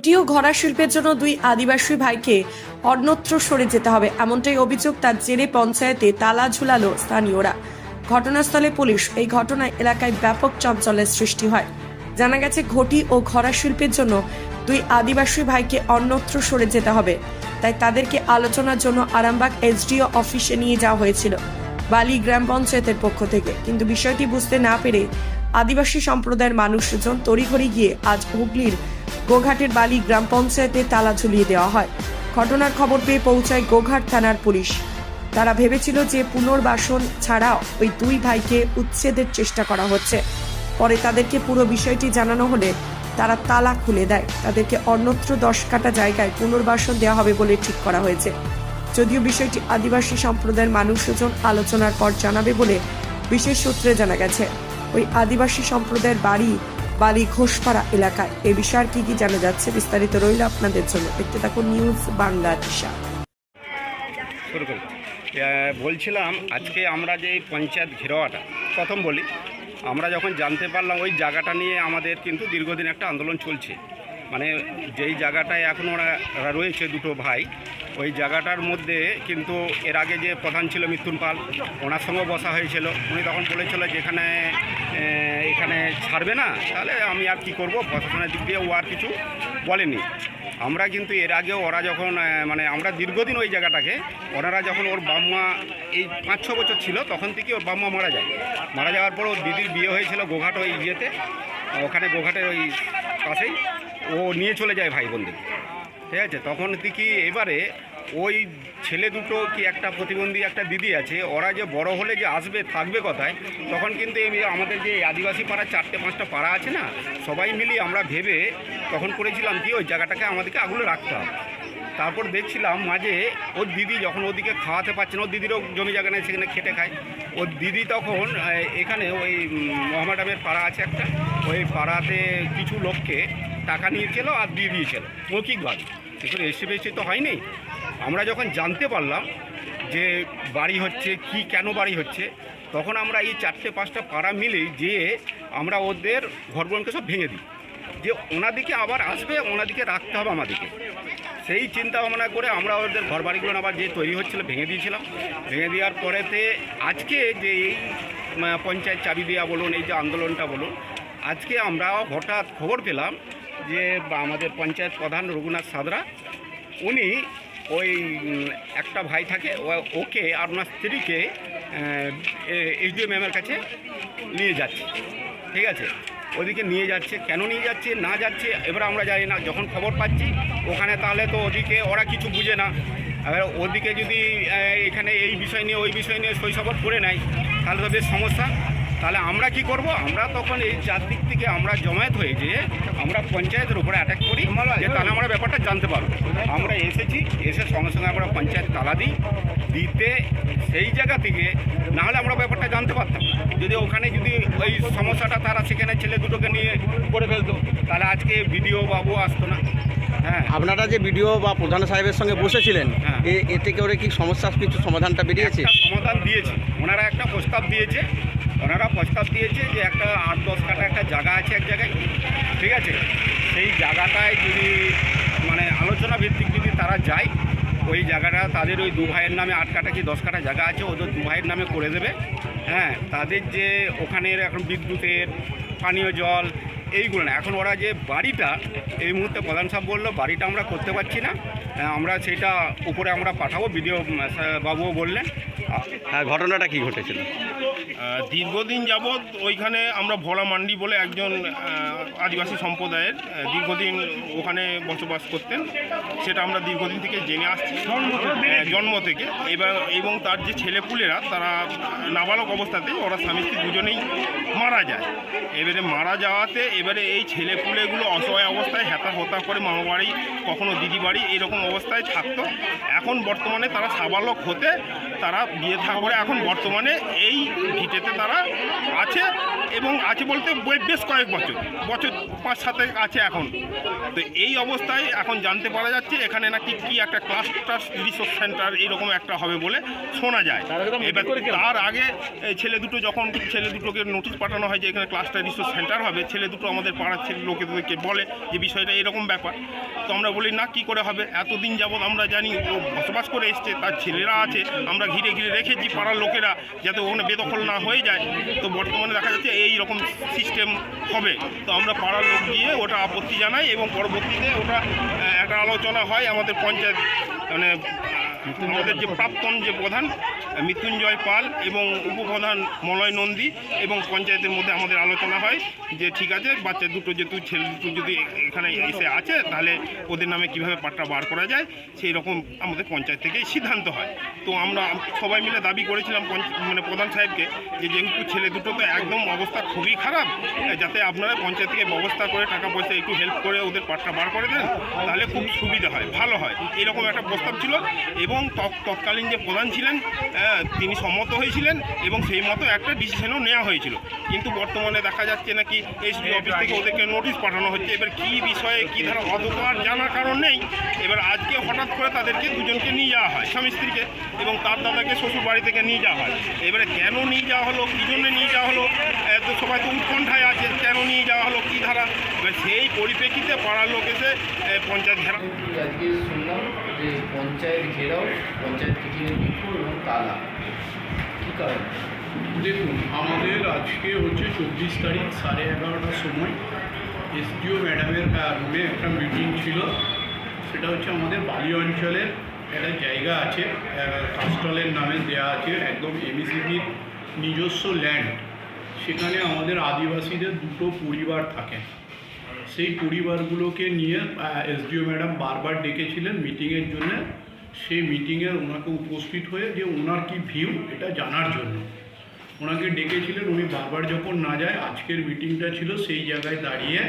ঘটি ও ঘোড়া শিল্পের জন্য দুই আদিবাসী ভাইকে অন্যত্র সরে যেতে হবে। এমনটাই অভিযোগ তার জেরে পঞ্চায়েতে তালা ঝুলালো স্থানীয়রা। ঘটনাস্থলে পুলিশ। এই ঘটনায় এলাকায় ব্যাপক চঞ্চলের সৃষ্টি হয়। জানা গেছে, ঘটি ও ঘোড়া শিল্পের জন্য দুই আদিবাসী ভাইকে অন্যত্র সরে যেতে হবে। তাই তাদেরকে আলোচনার জন্য আরামবাগ এসডিও অফিসে নিয়ে যাওয়া হয়েছিল, বালি গ্রাম পঞ্চায়েতের পক্ষ থেকে। কিন্তু বিষয়টি বুঝতে না পেরে আদিবাসী সম্প্রদায়ের মানুষজন তড়িঘড়ি গিয়ে আজ হুগলির গোঘাটের বালি গ্রাম পঞ্চায়েতে তালা ঝুলিয়ে দেওয়া হয়। ঘটনার খবর পেয়ে পৌঁছায় গোঘাট থানার পুলিশ। তারা ভেবেছিল যে পুনর্বাসন ছাড়াও ওই দুই ভাইকে উচ্ছেদের চেষ্টা করা হচ্ছে। পরে তাদেরকে পুরো বিষয়টি জানানো হলে তারা তালা খুলে দেয়। তাদেরকে অন্যত্র দশ কাটা জায়গায় পুনর্বাসন দেওয়া হবে বলে ঠিক করা হয়েছে। যদিও বিষয়টি আদিবাসী সম্প্রদায়ের মানুষজন আলোচনার পর জানাবে বলে বিশেষ সূত্রে জানা গেছে। ওই আদিবাসী সম্প্রদায়ের বাড়ি বালি ঘোষপাড়া এলাকায়। এ বিষয়ে কি কি জানা যাচ্ছে বিস্তারিত রইল আপনাদের জন্য। দেখতে থাকুন নিউজ বাংলা দিশা। বলছিলাম আজকে আমরা যে পঞ্চায়েত ঘেরোয়াটা, প্রথম বলি, আমরা যখন জানতে পারলাম ওই জায়গাটা নিয়ে আমাদের কিন্তু দীর্ঘদিন একটা আন্দোলন চলছে। মানে যেই জায়গাটায় এখন ওরা রয়েছে দুটো ভাই, ওই জায়গাটার মধ্যে কিন্তু এর আগে যে প্রধান ছিল মিথুন পাল, ওনার সঙ্গে বসা হয়েছিল। উনি তখন বলেছিল যেখানে এখানে ছাড়বে না, তাহলে আমি আর কি করব? প্রশাসনের দিক দিয়ে ও আর কিছু বলেনি। আমরা কিন্তু এর আগেও ওরা যখন মানে আমরা দীর্ঘদিন ওই জায়গাটাকে, ওনারা যখন ওর বাম্মা এই পাঁচ ছ বছর ছিল, তখন থেকে ওর বাম্মা মারা যায়। মারা যাওয়ার পর ওর দিদির বিয়ে হয়েছিল গোঘাট ওই ইয়েতে, ওখানে গোঘাটের ওই পাশেই। ও নিয়ে চলে যায় ভাই বোনদের। ঠিক আছে? তখন থেকে এবারে ওই ছেলে দুটো কি একটা প্রতিবন্ধী, একটা দিদি আছে, ওরা যে বড় হলে যে আসবে, থাকবে কথায়, তখন কিন্তু এই আমাদের যে আদিবাসী পাড়ার চারটে, পাঁচটা পাড়া আছে না, সবাই মিলিয়ে আমরা ভেবে তখন করেছিলাম কি, ওই জায়গাটাকে আমাদেরকে আগুলে রাখতে হবে। তারপর দেখছিলাম মাঝে ওর দিদি যখন ওদিকে খাওয়াতে পারছে না ওর দিদিরও জমি জায়গা নেই, সেখানে খেটে খায়। ওর দিদি তখন এখানে ওই মোহামেডামের পাড়া আছে একটা, ওই পাড়াতে কিছু লোককে টাকা নিয়েছিল আর দিয়ে দিয়েছিল, মৌখিকভাবে। এসে বেশি তো হয়নি। আমরা যখন জানতে পারলাম যে বাড়ি হচ্ছে, কি কেন বাড়ি হচ্ছে, তখন আমরা এই চারটে, পাঁচটা পাড়া মিলেই যেয়ে আমরা ওদের ঘরগুলোকে সব ভেঙে দিই। যে ওনাদিকে আবার আসবে, ওনাদিকে রাখতে হবে আমাদেরকে। সেই চিন্তা ভাবনা করে আমরা ওদের ঘর বাড়িগুলো আবার যে তৈরি হচ্ছিল, ভেঙে দিয়েছিলাম। ভেঙে দেওয়ার পরেতে আজকে যে এই পঞ্চায়েত চাবি দেওয়া বলুন, এই যে আন্দোলনটা বলুন, আজকে আমরা হঠাৎ খবর পেলাম যে আমাদের পঞ্চায়েত প্রধান রঘুনাথ সাদরা উনি ওই একটা ভাই থাকে ওকে আর ওনার স্ত্রীকে এইচডিও ম্যামের কাছে নিয়ে যাচ্ছে। ঠিক আছে? ওদিকে নিয়ে যাচ্ছে, কেন নিয়ে যাচ্ছে, না যাচ্ছে, এবার আমরা জানি না, যখন খবর পাচ্ছি, ওখানে তাহলে তো ওদিকে ওরা কিছু বুঝে না। এবার ওদিকে যদি এখানে এই বিষয় নিয়ে, ওই বিষয় নিয়ে শৈশবত করে নেয়, তাহলে তো বেশ সমস্যা। তাহলে আমরা কি করব? আমরা তখন এই চারদিক থেকে আমরা জমায়েত হয়ে যে আমরা পঞ্চায়েতের উপরে অ্যাটাক করি যে তাহলে আমরা ব্যাপারটা জানতে পারব। আমরা এসেছি এসে সঙ্গে সঙ্গে আমরা পঞ্চায়েত তালা দিই দিতে সেই জায়গা থেকে নাহলে আমরা ব্যাপারটা জানতে পারতাম যদি ওখানে যদি ওই সমস্যাটা তারা সেখানে ছেলে দুটোকে নিয়ে করে ফেলতো তাহলে আজকে বিডিও বাবু আসতো না। হ্যাঁ। আপনারা যে ভিডিও বা প্রধান সাহেবের সঙ্গে বসেছিলেন হ্যাঁ। এ- এতে করে কি সমস্যার কিছু সমাধানটা বেরিয়েছে? সমাধান দিয়েছে। ওনারা একটা প্রস্তাব দিয়েছে ওনারা প্রস্তাব দিয়েছে যে একটা আট দশ কাটা একটা জায়গা আছে এক জায়গায়। ঠিক আছে? সেই জায়গাটায় যদি মানে আলোচনা ভিত্তিক যদি তারা যায়, ওই জায়গাটা তাদের ওই দু ভাইয়ের নামে আট কাটা কি দশ কাটা জায়গা আছে, ওদের দু ভাইয়ের নামে করে দেবে। হ্যাঁ তাদের যে ওখানের এখন বিদ্যুতের, পানীয় জল, এইগুলো না। এখন ওরা যে বাড়িটা, এই মুহূর্তে প্রধান সাহেব বলল, বাড়িটা আমরা করতে পারছি না। আমরা সেটা উপরে আমরা পাঠাবো বিডিও বাবুও বললেন। হ্যাঁ ঘটনাটা কি ঘটেছিল? দীর্ঘদিন যাবৎ ওইখানে আমরা ভোলা মান্ডি বলে একজন আদিবাসী সম্প্রদায়ের দীর্ঘদিন ওখানে বসবাস করতেন। সেটা আমরা দীর্ঘদিন থেকে জেনে আসছি। জন্ম থেকে। এবার এবং তার যে ছেলেপুলেরা, তারা নাবালক অবস্থাতে ওরা স্বামী স্ত্রী দুজনেই মারা যায়। এবারে মারা যাওয়াতে এবারে এই ছেলেপুলেগুলো অসহায় অবস্থায় হেতা হতা করে মামা বাড়ি, কখনো দিদি বাড়ি, এরকম অবস্থায় থাকতো। এখন বর্তমানে তারা সাবালক হতে তারা বিয়ে থা করে এখন বর্তমানে এই ভিটেতে তারা আছে এবং আছে বলতে বেশ কয়েক বছর বছর পাঁচ সাথে আছে এখন। তো এই অবস্থায় এখন জানতে পারা যাচ্ছে এখানে নাকি কি একটা ক্লাস্টার রিসোর্স সেন্টার এরকম একটা হবে বলে শোনা যায়। এবার তার আগে ছেলে দুটো যখন ছেলে দুটোকে নোটিশ পাঠানো হয় যে এখানে ক্লাস্টার রিসোর্স সেন্টার হবে ছেলে দুটো আমাদের পাড়ার ছেলে লোকেদেরকে বলে যে বিষয়টা এরকম ব্যাপার। তো আমরা বলি না কি করে হবে? এতদিন যাবৎ আমরা জানি ও বসবাস করে এসছে তার ছেলেরা আছে আমরা ঘিরে ঘিরে রেখেছি পাড়ার লোকেরা যাতে ওখানে বেদখল না হয়ে যায়। তো বর্তমানে দেখা যাচ্ছে এই রকম সিস্টেম হবে। তো আমরা পাড়ার লোক গিয়ে ওটা আপত্তি জানাই এবং পরবর্তীতে ওটা একটা আলোচনা হয় আমাদের পঞ্চায়েত মানে আমাদের যে প্রাক্তন যে প্রধান, মৃত্যুঞ্জয় পাল এবং উপপ্রধান মলয় নন্দী এবং পঞ্চায়েতের মধ্যে আমাদের আলোচনা হয় যে ঠিক আছে, বাচ্চা দুটো যেহেতু ছেলে দুটো যদি এখানে এসে আছে, তাহলে ওদের নামে কীভাবে পাট্টা বার করা যায়, সেই রকম আমাদের পঞ্চায়েত থেকে সিদ্ধান্ত হয়। তো আমরা সবাই মিলে দাবি করেছিলাম মানে প্রধান সাহেবকে যে যেহেতু ছেলে দুটো, তো একদম অবস্থা খুবই খারাপ। যাতে আপনারা পঞ্চায়েত থেকে ব্যবস্থা করে টাকা পয়সা একটু হেল্প করে ওদের পাট্টা বার করে দেন, তাহলে খুব সুবিধা হয়, ভালো হয়। এরকম একটা প্রস্তাব ছিল। এবং তৎ- তৎকালীন যে প্রধান ছিলেন তিনি সম্মত হয়েছিলেন এবং সেই মতো একটা ডিসিশনও নেওয়া হয়েছিল। কিন্তু বর্তমানে দেখা যাচ্ছে নাকি এসপি অফিস থেকে ওদেরকে নোটিশ পাঠানো হচ্ছে। এবার কী বিষয়ে কী ধারা অত আর জানার কারণ নেই। এবার আজকে হঠাৎ করে তাদেরকে দুজনকে নিয়ে যাওয়া হয় স্বামী স্ত্রীকে এবং তার দাদাকে শ্বশুর বাড়ি থেকে নিয়ে যাওয়া হয়। এবারে কেন নিয়ে যাওয়া হলো? কী জন্য নিয়ে যাওয়া হলো? এ, তো সবাই তো উৎকণ্ঠায় আছে কেন নিয়ে যাওয়া হলো? কী ধারা? সেই পরিপ্রেক্ষিতে পাড়ার লোক এসে পঞ্চায়েত ঘেরা যে পঞ্চায়েত ঘেরাও, পঞ্চায়েত কিচেনের বিক্ষোভ এবং তালা। কী কারণ? দেখুন, আমাদের আজকে হচ্ছে চব্বিশ তারিখ সাড়ে এগারোটার সময় এসডিও ম্যাডামের রুমে একটা মিটিং ছিল। সেটা হচ্ছে আমাদের বালি অঞ্চলের একটা জায়গা আছে কাস্টলের নামে দেয়া আছে, একদম এমএসিবির নিজস্ব ল্যান্ড সেখানে আমাদের আদিবাসীদের দুটো পরিবার থাকে সেই পরিবারগুলোকে নিয়ে এসডিও ম্যাডাম বারবার ডেকেছিলেন মিটিংয়ের জন্য। সেই মিটিংয়ে ওনাকে উপস্থিত হয়ে যে ওনার কি ভিউ এটা জানার জন্য। ওনাকে ডেকেছিলেন, উনি বারবার যখন না যায়, আজকের মিটিংটা ছিল সেই জায়গায় দাঁড়িয়ে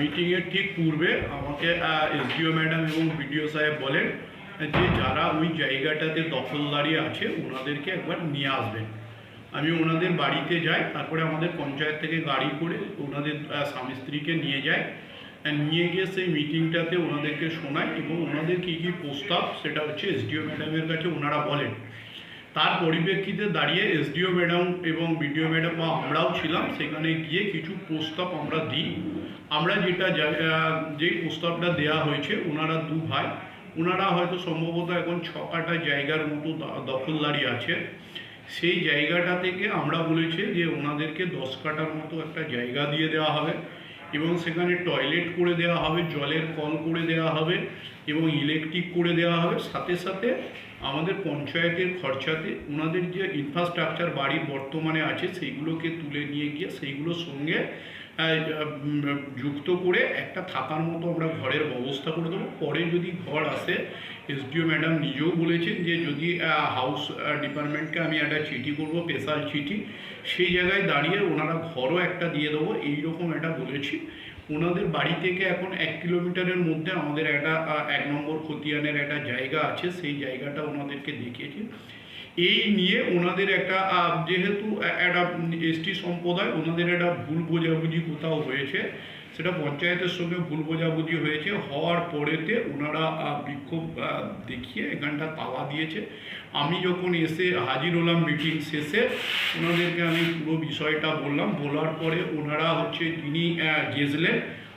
মিটিংয়ের ঠিক পূর্বে আমাকে এসডিও ম্যাডাম এবং বিডিও সাহেব বলেন যে যারা ওই জায়গাটাতে দখলদারি আছে, ওনাদেরকে একবার নিয়ে আসবেন। আমি ওনাদের বাড়িতে যাই, তারপরে আমাদের পঞ্চায়েত থেকে গাড়ি করে ওনাদের স্বামী স্ত্রীকে নিয়ে যায় নিয়ে গিয়ে সেই মিটিংটাতে ওনাদেরকে শোনায় এবং ওনাদের কী কী প্রস্তাব, সেটা হচ্ছে এসডিও ম্যাডামের কাছে ওনারা বলেন। তার পরিপ্রেক্ষিতে দাঁড়িয়ে এসডিও ম্যাডাম এবং বিডিও ম্যাডাম বা আমরাও ছিলাম, সেখানে গিয়ে কিছু প্রস্তাব আমরা দিই। আমরা যেটা যেই প্রস্তাবটা দেওয়া হয়েছে, ওনারা দু ভাই, ওনারা হয়তো সম্ভবত এখন ছ কাটা জায়গার মতো দখলদারি আছে। সেই জায়গাটা থেকে আমরা বলেছি যে ওনাদেরকে দশ কাটার মতো একটা জায়গা দিয়ে দেওয়া হবে এবং সেখানে টয়লেট করে দেওয়া হবে, জলের কল করে দেওয়া হবে এবং ইলেকট্রিক করে দেওয়া হবে। সাথে সাথে আমাদের পঞ্চায়েতের খরচাতে ওনাদের যে ইনফ্রাস্ট্রাকচার বাড়ি বর্তমানে আছে, সেইগুলোকে তুলে নিয়ে গিয়ে সেইগুলোর সঙ্গে যুক্ত করে একটা থাকার মতো আমরা ঘরের ব্যবস্থা করে দেবো। পরে যদি ঘর আসে এসডিও ম্যাডাম নিজেও বলেছেন যে যদি হাউস ডিপার্টমেন্টকে আমি একটা চিঠি করব স্পেশাল চিঠি, সেই জায়গায় দাঁড়িয়ে ওনারা ঘরও একটা দিয়ে দেবো, এইরকম একটা বলেছি। ওনাদের বাড়ি থেকে এখন এক কিলোমিটারের মধ্যে আমাদের একটা এক নম্বর খতিয়ানের একটা জায়গা আছে, সেই জায়গাটা ওনাদেরকে দেখিয়েছি। এই নিয়ে ওনাদের একটা যেহেতু একটা এসটি সম্প্রদায় ওনাদের একটা ভুল বোঝাবুঝি কোথাও হয়েছে সেটা পঞ্চায়েতের সঙ্গে ভুল বোঝাবুঝি হয়েছে হওয়ার পরেতে ওনারা বিক্ষোভ দেখিয়ে এখানটা তালা দিয়েছে। আমি যখন এসে হাজির হলাম মিটিং শেষে ওনাদেরকে আমি পুরো বিষয়টা বললাম বলার পরে ওনারা হচ্ছে যিনি আহ,